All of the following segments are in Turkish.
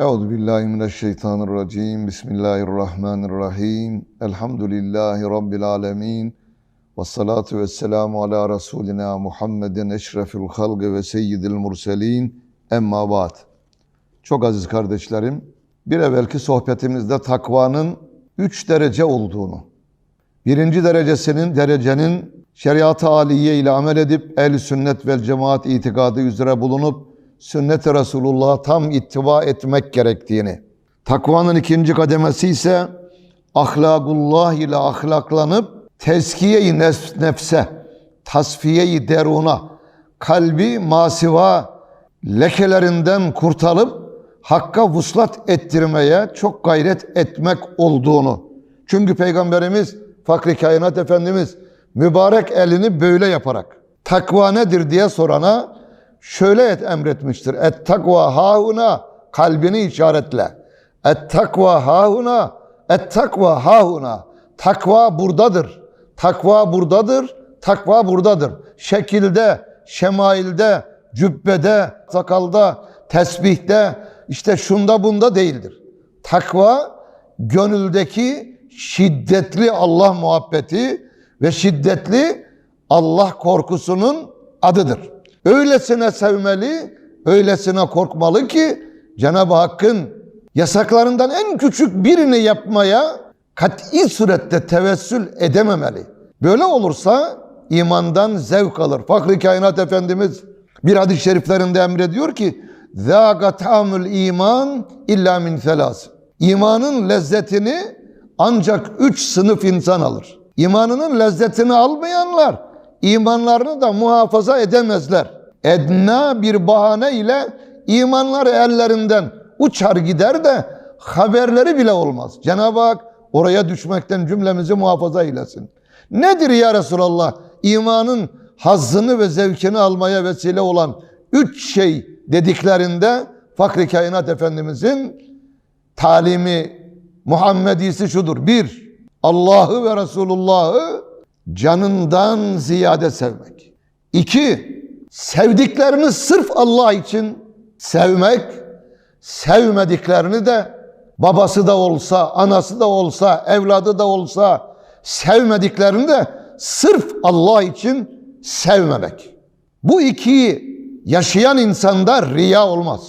Euzu billahi mineşşeytanirracim. Bismillahirrahmanirrahim. Elhamdülillahi rabbil alamin. Ves salatu vesselamu ala rasulina Muhammedin eşrefil halqi ve seyyidil murselin. Emma ba'd. Çok aziz kardeşlerim, bir evvelki sohbetimizde takvanın üç derece olduğunu, birinci derecesinin derecenin şeriat-ı aliye ile amel edip el sünnet vel cemaat itikadı üzere bulunup sünnet-i Resulullah'a tam ittiba etmek gerektiğini, takvanın ikinci kademesi ise ahlagullah ile ahlaklanıp tezkiye-i nef- nefse, tasfiye-i deruna, kalbi masiva lekelerinden kurtarıp hakka vuslat ettirmeye çok gayret etmek olduğunu. Çünkü Peygamberimiz Fakri Kainat Efendimiz mübarek elini böyle yaparak takva nedir diye sorana şöyle et emretmiştir. Et takva hahuna kalbini işaretle. Et takva hahuna et takva hahuna. Takva buradadır. Takva buradadır. Takva buradadır. Şekilde, şemailde, cübbede, sakalda, tesbihte, işte şunda bunda değildir. Takva gönüldeki şiddetli Allah muhabbeti ve şiddetli Allah korkusunun adıdır. Öylesine sevmeli, öylesine korkmalı ki Cenab-ı Hakk'ın yasaklarından en küçük birini yapmaya kat'i surette tevessül edememeli. Böyle olursa imandan zevk alır. Fakri Kainat Efendimiz bir hadis-i şeriflerinde emrediyor ki ذَاقَ تَعْمُ iman illa min selas. İmanın lezzetini ancak üç sınıf insan alır. İmanının lezzetini almayanlar imanlarını da muhafaza edemezler. Edna bir bahane ile imanları ellerinden uçar gider de haberleri bile olmaz. Cenab-ı Hak oraya düşmekten cümlemizi muhafaza eylesin. Nedir ya Resulallah? İmanın hazzını ve zevkini almaya vesile olan üç şey dediklerinde Fakri Kainat Efendimizin talimi Muhammedisi şudur. Bir, Allah'ı ve Resulullah'ı canından ziyade sevmek. İki, sevdiklerini sırf Allah için sevmek, sevmediklerini de babası da olsa, anası da olsa, evladı da olsa sevmediklerini de sırf Allah için sevmemek. Bu ikiyi yaşayan insanda riya olmaz.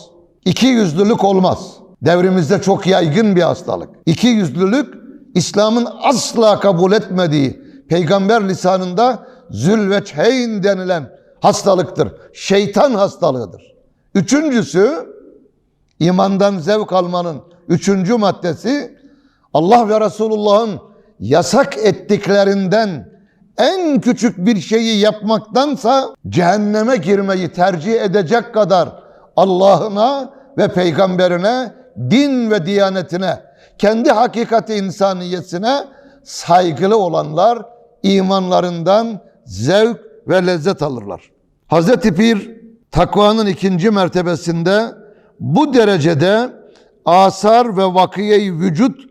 İki yüzlülük olmaz. Devrimizde çok yaygın bir hastalık. İki yüzlülük İslam'ın asla kabul etmediği peygamber lisanında zülveçheyn denilen hastalıktır. Şeytan hastalığıdır. Üçüncüsü imandan zevk almanın üçüncü maddesi Allah ve Resulullah'ın yasak ettiklerinden en küçük bir şeyi yapmaktansa cehenneme girmeyi tercih edecek kadar Allah'ına ve peygamberine, din ve diyanetine, kendi hakikati insaniyesine saygılı olanlar imanlarından zevk ve lezzet alırlar. Hazreti Pir takvanın ikinci mertebesinde bu derecede asar ve vakiye vücut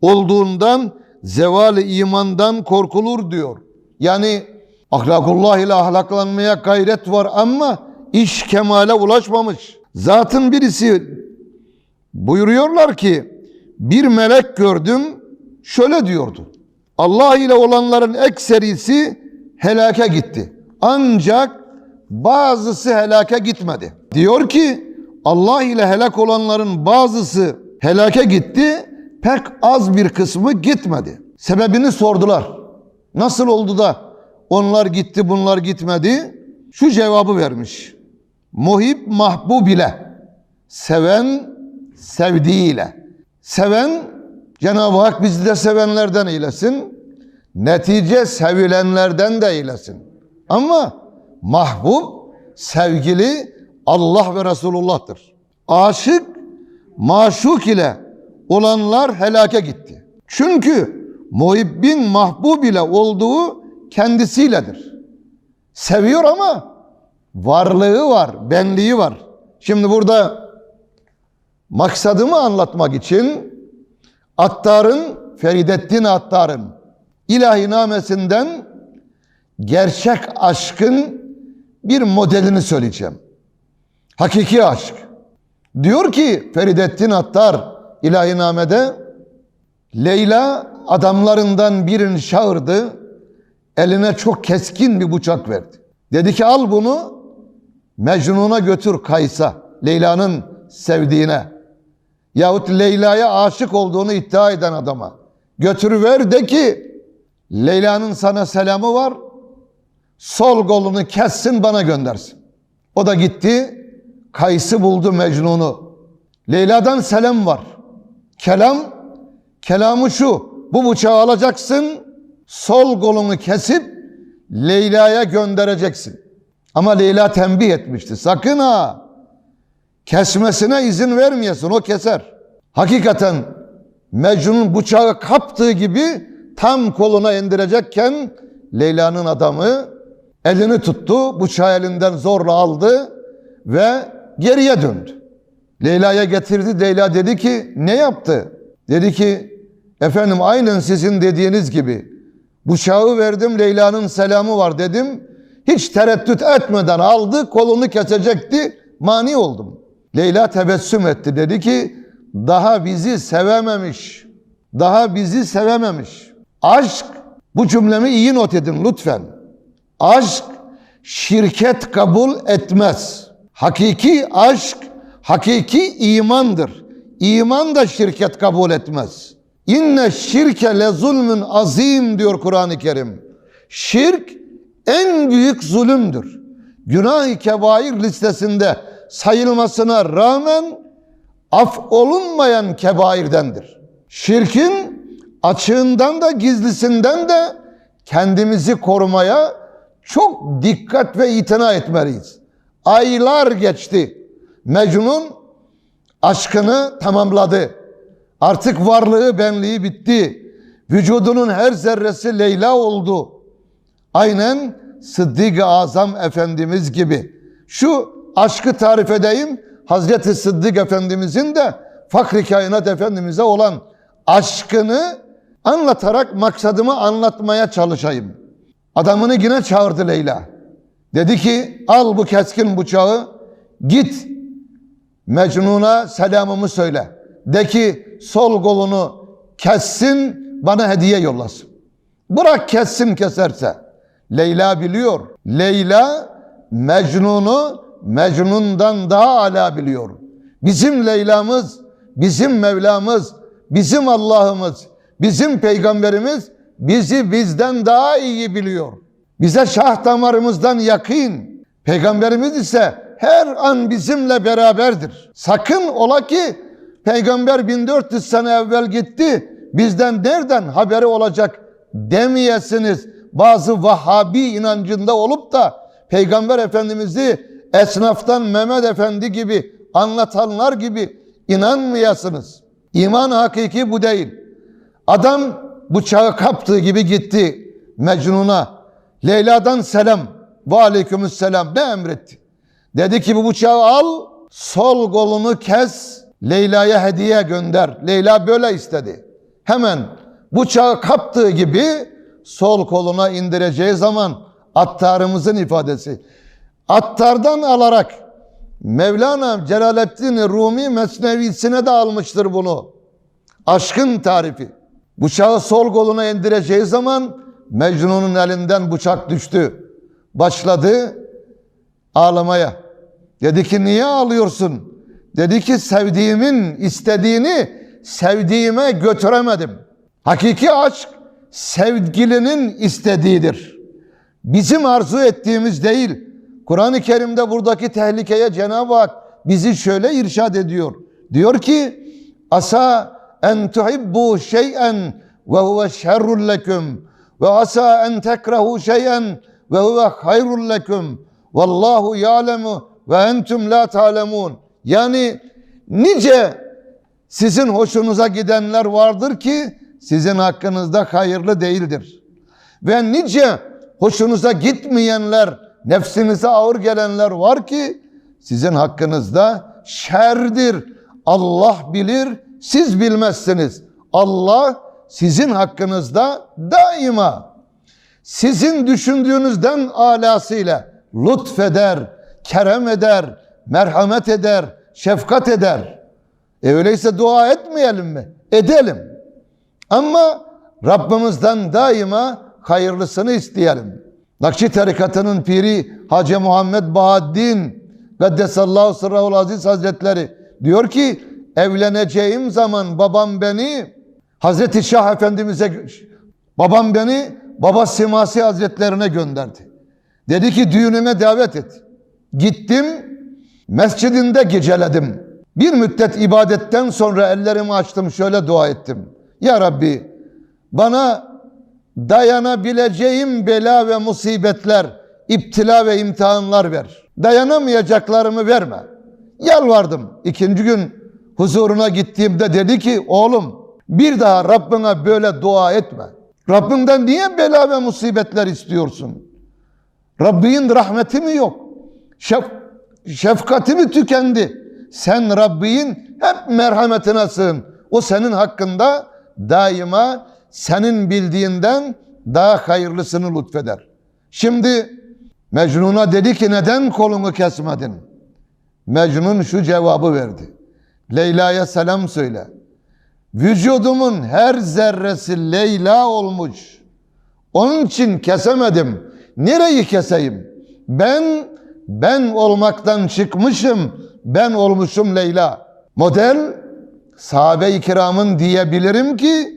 olduğundan zevali imandan korkulur diyor. Yani ahlakullah ile ahlaklanmaya gayret var ama iş kemale ulaşmamış. Zatın birisi buyuruyorlar ki bir melek gördüm şöyle diyordu. Allah ile olanların ekserisi helake gitti. Ancak bazısı helake gitmedi. Diyor ki Allah ile helak olanların bazısı helake gitti, pek az bir kısmı gitmedi. Sebebini sordular. Nasıl oldu da onlar gitti bunlar gitmedi? Şu cevabı vermiş. Muhib mahbub ile, seven sevdiğiyle. Seven Cenab-ı Hak bizi de sevenlerden eylesin. Netice sevilenlerden de eylesin. Ama mahbub, sevgili Allah ve Resulullah'tır. Aşık, maşuk ile olanlar helake gitti. Çünkü muhibbin mahbub ile olduğu kendisiyledir. Seviyor ama varlığı var, benliği var. Şimdi burada maksadımı anlatmak için Attar'ın, Feridettin Attar'ın ilahinamesinden gerçek aşkın bir modelini söyleyeceğim. Hakiki aşk. Diyor ki Feridettin Attar ilahinamede Leyla adamlarından birini çağırdı. Eline çok keskin bir bıçak verdi. Dedi ki al bunu Mecnun'a götür Kays'a. Leyla'nın sevdiğine. Yahut Leyla'ya aşık olduğunu iddia eden adama. Götürüver de ki Leyla'nın sana selamı var. Sol kolunu kessin bana göndersin. O da gitti. Kays'ı buldu Mecnun'u. Leyla'dan selam var. Kelam, kelamı şu. Bu bıçağı alacaksın. Sol kolunu kesip Leyla'ya göndereceksin. Ama Leyla tembih etmişti. Sakın ha kesmesine izin vermeyesin. O keser. Hakikaten Mecnun bıçağı kaptığı gibi tam koluna indirecekken Leyla'nın adamı elini tuttu. Bıçağı elinden zorla aldı ve geriye döndü. Leyla'ya getirdi. Leyla dedi ki ne yaptı? Dedi ki efendim aynen sizin dediğiniz gibi bıçağı verdim Leyla'nın selamı var dedim. Hiç tereddüt etmeden aldı kolunu kesecekti mani oldum. Leyla tebessüm etti dedi ki daha bizi sevememiş. Daha bizi sevememiş. Aşk bu cümlemi iyi not edin lütfen. Aşk şirket kabul etmez. Hakiki aşk hakiki imandır. İman da şirket kabul etmez. İnne şirke le zulmün azim diyor Kur'an-ı Kerim. Şirk en büyük zulümdür. Günah-ı kebair listesinde sayılmasına rağmen af olunmayan kebairdendir. Şirkin açığından da gizlisinden de kendimizi korumaya çok dikkat ve itina etmeliyiz. Aylar geçti. Mecnun aşkını tamamladı. Artık varlığı benliği bitti. Vücudunun her zerresi Leyla oldu. Aynen Sıddık-ı Azam Efendimiz gibi. Şu aşkı tarif edeyim. Hazreti Sıddık Efendimizin de Fakri Kainat Efendimiz'e olan aşkını anlatarak maksadımı anlatmaya çalışayım. Adamını yine çağırdı Leyla. Dedi ki al bu keskin bıçağı git Mecnun'a selamımı söyle. De ki sol kolunu kessin bana hediye yollasın. Bırak kessin keserse. Leyla biliyor. Leyla Mecnun'u Mecnun'dan daha ala biliyor. Bizim Leyla'mız, bizim Mevlamız, bizim Allah'ımız, bizim Peygamberimiz bizi bizden daha iyi biliyor. Bize şah damarımızdan yakın. Peygamberimiz ise her an bizimle beraberdir. Sakın ola ki Peygamber 1400 sene evvel gitti. Bizden nereden haberi olacak demeyesiniz. Bazı Vahhabi inancında olup da Peygamber Efendimiz'i esnaftan Mehmet Efendi gibi anlatanlar gibi inanmayasınız. İman hakiki bu değil. Adam bıçağı kaptığı gibi gitti Mecnun'a. Leyla'dan selam. Ve aleykümselam ne emretti? Dedi ki bu bıçağı al, sol kolunu kes, Leyla'ya hediye gönder. Leyla böyle istedi. Hemen bıçağı kaptığı gibi sol koluna indireceği zaman attarımızın ifadesi. Attardan alarak Mevlana Celaleddin Rumi Mesnevisine de almıştır bunu. Aşkın tarifi. Bıçağı sol koluna indireceği zaman Mecnun'un elinden bıçak düştü. Başladı ağlamaya. Dedi ki niye ağlıyorsun? Dedi ki sevdiğimin istediğini sevdiğime götüremedim. Hakiki aşk sevgilinin istediğidir. Bizim arzu ettiğimiz değil. Kur'an-ı Kerim'de buradaki tehlikeye Cenab-ı Hak bizi şöyle irşad ediyor. Diyor ki asa en tuhibbu şey'en ve huve şerrun leküm ve asa en tekrahu şey'en ve huve hayrun leküm vallahu ya'lemu ve entum la ta'lemun. Yani nice sizin hoşunuza gidenler vardır ki sizin hakkınızda hayırlı değildir. Ve nice hoşunuza gitmeyenler, nefsinize ağır gelenler var ki sizin hakkınızda şerdir. Allah bilir, siz bilmezsiniz. Allah sizin hakkınızda daima sizin düşündüğünüzden alasıyla lütfeder, kerem eder, merhamet eder, şefkat eder. E öyleyse dua etmeyelim mi? Edelim. Ama Rabbimizden daima hayırlısını isteyelim. Nakşi tarikatının piri Hacı Muhammed Bahaddin Gaddesallahu sırrahul aziz hazretleri diyor ki evleneceğim zaman babam beni Hazreti Şah Efendimiz'e babam beni Baba Simasi Hazretlerine gönderdi. Dedi ki düğünüme davet et. Gittim mescidinde geceledim. Bir müddet ibadetten sonra ellerimi açtım şöyle dua ettim. Ya Rabbi bana dayanabileceğim bela ve musibetler, iptila ve imtihanlar ver. Dayanamayacaklarımı verme. Yalvardım. İkinci gün huzuruna gittiğimde dedi ki oğlum bir daha Rabbine böyle dua etme. Rabbinden niye bela ve musibetler istiyorsun? Rabbin rahmeti mi yok? Şef, şefkati mi tükendi? Sen Rabbin hep merhametine sığın. O senin hakkında daima senin bildiğinden daha hayırlısını lütfeder. Şimdi Mecnun'a dedi ki neden kolunu kesmedin? Mecnun şu cevabı verdi. Leyla'ya selam söyle. Vücudumun her zerresi Leyla olmuş. Onun için kesemedim. Nereyi keseyim? Ben ben olmaktan çıkmışım. Ben olmuşum Leyla. Model sahabe-i kiramın diyebilirim ki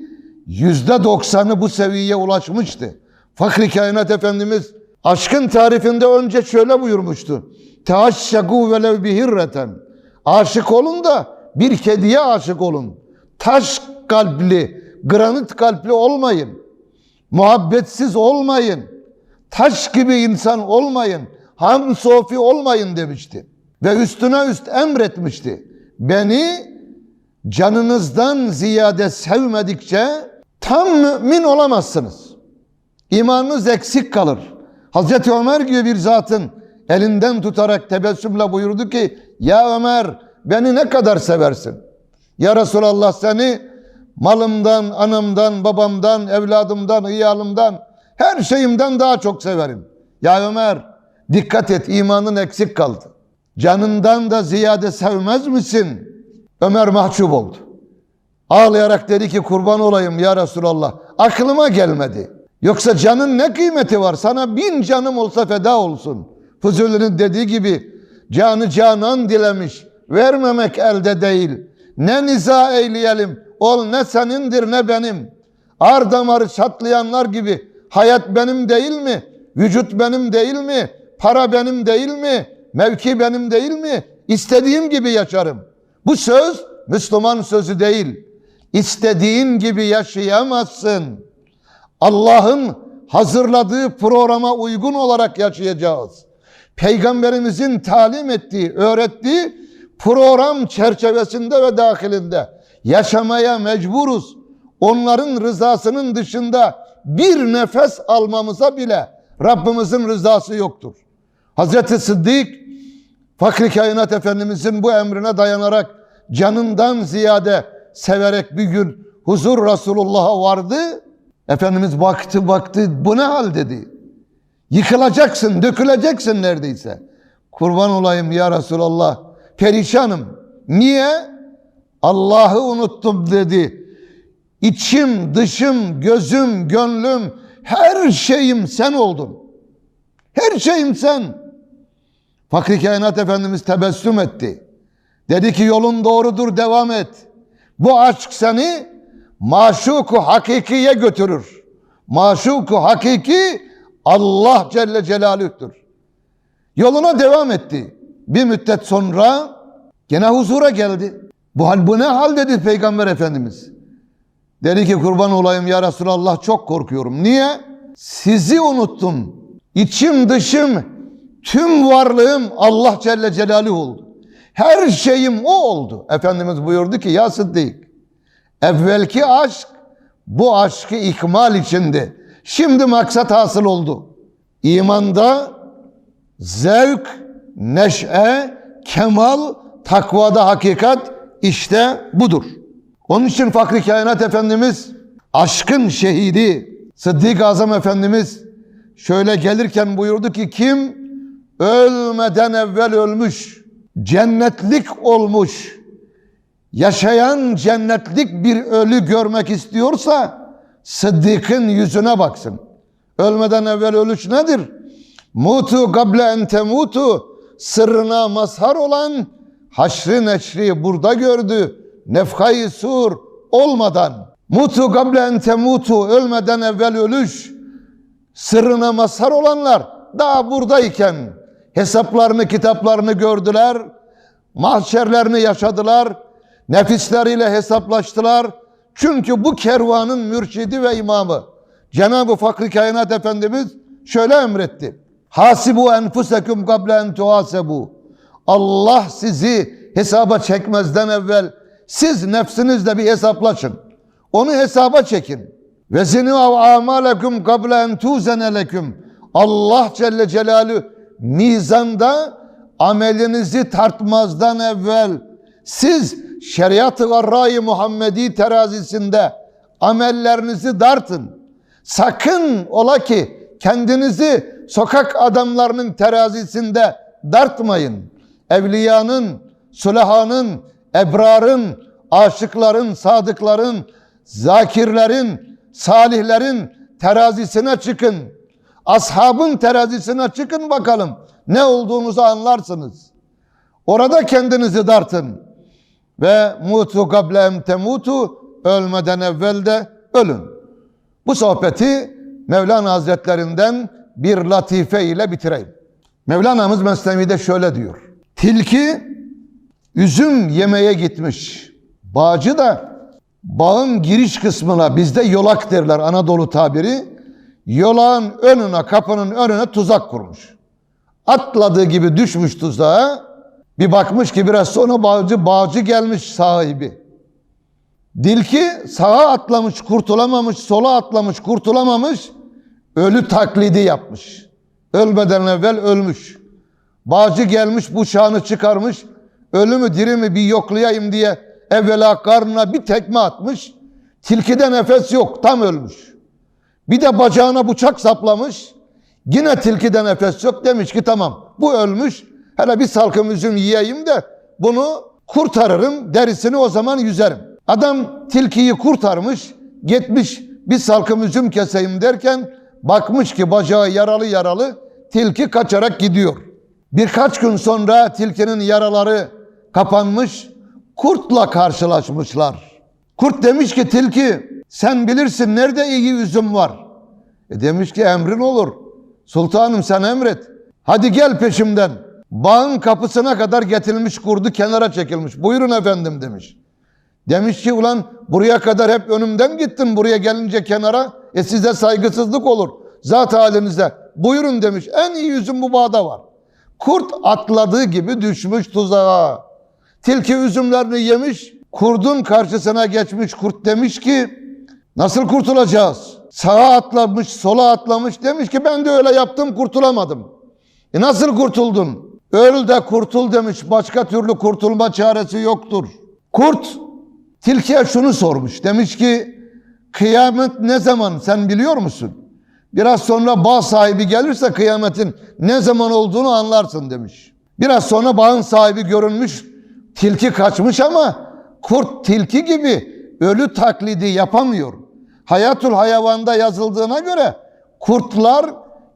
yüzde doksanı bu seviyeye ulaşmıştı. Fakri Kainat Efendimiz aşkın tarifinde önce şöyle buyurmuştu. Teaşşegu velev bihirreten. Aşık olun da bir kediye aşık olun. Taş kalpli, granit kalpli olmayın. Muhabbetsiz olmayın. Taş gibi insan olmayın. Ham sofi olmayın demişti. Ve üstüne üst emretmişti. Beni canınızdan ziyade sevmedikçe tam mümin olamazsınız. İmanınız eksik kalır. Hazreti Ömer gibi bir zatın elinden tutarak tebessümle buyurdu ki Ya Ömer beni ne kadar seversin? Ya Resulallah seni malımdan, anamdan, babamdan, evladımdan, iyalımdan, her şeyimden daha çok severim. Ya Ömer dikkat et imanın eksik kaldı. Canından da ziyade sevmez misin? Ömer mahcup oldu. Ağlayarak dedi ki kurban olayım ya Resulallah. Aklıma gelmedi. Yoksa canın ne kıymeti var? Sana bin canım olsa feda olsun. Fuzuli'nin dediği gibi canı canan dilemiş. Vermemek elde değil. Ne niza eyleyelim. Ol ne senindir ne benim. Ar damarı çatlayanlar gibi. Hayat benim değil mi? Vücut benim değil mi? Para benim değil mi? Mevki benim değil mi? İstediğim gibi yaşarım. Bu söz Müslüman sözü değil. İstediğin gibi yaşayamazsın. Allah'ın hazırladığı programa uygun olarak yaşayacağız. Peygamberimizin talim ettiği, öğrettiği program çerçevesinde ve dahilinde yaşamaya mecburuz. Onların rızasının dışında bir nefes almamıza bile Rabbimizin rızası yoktur. Hazreti Sıddık Fakri Kainat Efendimizin bu emrine dayanarak canından ziyade severek bir gün huzur Resulullah'a vardı. Efendimiz baktı baktı bu ne hal dedi. Yıkılacaksın, döküleceksin neredeyse. Kurban olayım ya Resulallah. Perişanım. Niye? Allah'ı unuttum dedi. İçim, dışım, gözüm, gönlüm, her şeyim sen oldun. Her şeyim sen. Fakri Kainat Efendimiz tebessüm etti. Dedi ki yolun doğrudur devam et. Bu aşk seni maşuku hakikiye götürür. Maşuku hakiki Allah Celle Celaluh'tür. Yoluna devam etti. Bir müddet sonra gene huzura geldi. Bu hal bu ne hal dedi Peygamber Efendimiz. Dedi ki kurban olayım ya Resulallah çok korkuyorum. Niye? Sizi unuttum. İçim dışım tüm varlığım Allah Celle Celaluhu oldu. Her şeyim o oldu. Efendimiz buyurdu ki ya Sıddık evvelki aşk bu aşkı ikmal içindi. Şimdi maksat hasıl oldu. İmanda zevk, neşe, kemal, takvada hakikat işte budur. Onun için Fakri Kainat Efendimiz aşkın şehidi Sıddık Azam Efendimiz şöyle gelirken buyurdu ki kim ölmeden evvel ölmüş cennetlik olmuş, yaşayan cennetlik bir ölü görmek istiyorsa Sıddık'ın yüzüne baksın. Ölmeden evvel ölüş nedir? Mutu gable en temutu sırrına mazhar olan haşrı neşri burada gördü. Nefkayı sur olmadan. Mutu gable en temutu ölmeden evvel ölüş sırrına mazhar olanlar daha buradayken hesaplarını kitaplarını gördüler. Mahşerlerini yaşadılar. Nefisleriyle hesaplaştılar. Çünkü bu kervanın mürşidi ve imamı Cenab-ı Fakri Kainat Efendimiz şöyle emretti. Hasibu enfusekum kable en tuhasebu. Allah sizi hesaba çekmezden evvel siz nefsinizle bir hesaplaşın. Onu hesaba çekin. Ve zinu amalekum kable en tuzene leküm. Allah Celle Celaluhu mizanda amelinizi tartmazdan evvel siz şeriat-ı garra-i Muhammedi terazisinde amellerinizi dartın. Sakın ola ki kendinizi sokak adamlarının terazisinde dartmayın. Evliyanın, sulahanın, ebrarın, aşıkların, sadıkların, zakirlerin, salihlerin terazisine çıkın. Ashabın terazisine çıkın bakalım. Ne olduğunuzu anlarsınız. Orada kendinizi dartın. Ve mutu gablem temutu ölmeden evvel de ölün. Bu sohbeti Mevlana Hazretlerinden bir latife ile bitireyim. Mevlana'mız Mesnevi'de şöyle diyor. Tilki üzüm yemeye gitmiş. Bağcı da bağın giriş kısmına bizde yolak derler Anadolu tabiri. Yolağın önüne kapının önüne tuzak kurmuş. Atladığı gibi düşmüş tuzağa. Bir bakmış ki biraz sonra bağcı bağcı gelmiş sahibi. Dilki sağa atlamış kurtulamamış, sola atlamış kurtulamamış. Ölü taklidi yapmış. Ölmeden evvel ölmüş. Bağcı gelmiş bıçağını çıkarmış. Ölü mü diri mi bir yoklayayım diye evvela karnına bir tekme atmış. Tilkide nefes yok tam ölmüş. Bir de bacağına bıçak saplamış. Yine tilkide nefes yok. Demiş ki tamam bu ölmüş. Hele bir salkım üzüm yiyeyim de bunu kurtarırım. Derisini o zaman yüzerim. Adam tilkiyi kurtarmış. Gitmiş bir salkım üzüm keseyim derken bakmış ki bacağı yaralı yaralı. Tilki kaçarak gidiyor. Birkaç gün sonra tilkinin yaraları kapanmış. Kurtla karşılaşmışlar. Kurt demiş ki tilki sen bilirsin nerede iyi üzüm var. E demiş ki emrin olur. Sultanım sen emret. Hadi gel peşimden. Bağın kapısına kadar getirilmiş kurdu kenara çekilmiş. Buyurun efendim demiş. Demiş ki ulan buraya kadar hep önümden gittin buraya gelince kenara. E size saygısızlık olur. Zat halinize. Buyurun demiş. En iyi üzüm bu bağda var. Kurt atladığı gibi düşmüş tuzağa. Tilki üzümlerini yemiş. Kurdun karşısına geçmiş. Kurt demiş ki nasıl kurtulacağız? Sağa atlamış, sola atlamış. Demiş ki ben de öyle yaptım kurtulamadım. E nasıl kurtuldun? Öl de kurtul demiş. Başka türlü kurtulma çaresi yoktur. Kurt tilkiye şunu sormuş. Demiş ki kıyamet ne zaman sen biliyor musun? Biraz sonra bağ sahibi gelirse kıyametin ne zaman olduğunu anlarsın demiş. Biraz sonra bağın sahibi görünmüş. Tilki kaçmış ama kurt tilki gibi ölü taklidi yapamıyor. Hayatul hayvanda yazıldığına göre kurtlar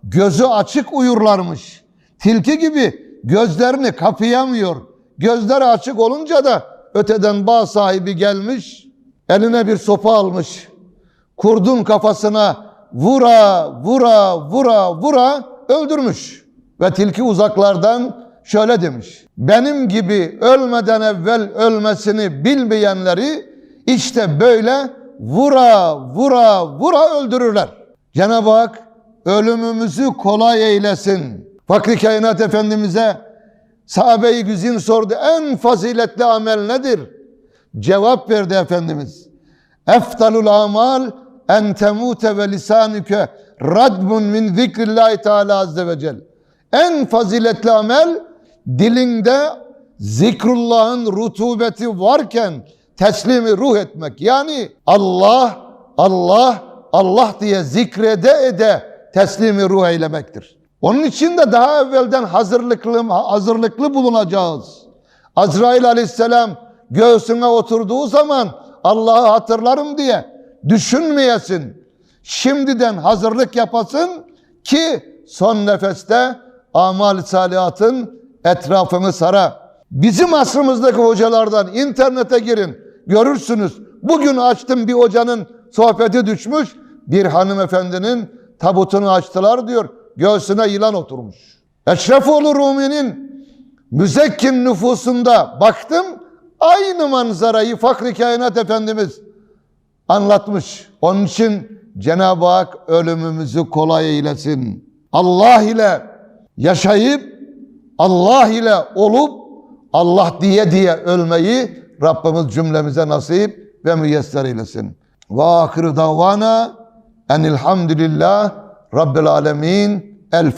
gözü açık uyurlarmış. Tilki gibi gözlerini kapayamıyor. Gözleri açık olunca da öteden bağ sahibi gelmiş, eline bir sopa almış. Kurdun kafasına vura vura vura vura öldürmüş. Ve tilki uzaklardan şöyle demiş. Benim gibi ölmeden evvel ölmesini bilmeyenleri işte böyle vura vura vura öldürürler. Cenab-ı Hak ölümümüzü kolay eylesin. Fakri Kainat Efendimiz'e sahabe-i güzin sordu. En faziletli amel nedir? Cevap verdi Efendimiz. Eftalul amal en temute ve lisanüke radbun min zikrillahi teala azze ve cel. En faziletli amel dilinde zikrullahın rutubeti varken teslimi ruh etmek. Yani Allah, Allah, Allah diye zikrede ede teslimi ruh eylemektir. Onun için de daha evvelden hazırlıklı, hazırlıklı bulunacağız. Azrail aleyhisselam göğsüne oturduğu zaman Allah'ı hatırlarım diye düşünmeyesin. Şimdiden hazırlık yapasın ki son nefeste amal salihatın etrafını sara. Bizim asrımızdaki hocalardan internete girin görürsünüz. Bugün açtım bir hocanın sohbeti düşmüş. Bir hanımefendinin tabutunu açtılar diyor. Göğsüne yılan oturmuş. Eşrefoğlu Rumi'nin müzekkin nüfusunda baktım. Aynı manzarayı Fakri Kainat Efendimiz anlatmış. Onun için Cenab-ı Hak ölümümüzü kolay eylesin. Allah ile yaşayıp Allah ile olup Allah diye diye ölmeyi Rabbimiz cümlemize nasip ve müyesser eylesin. Ve ahir davana enilhamdülillah Rabbil alemin. El.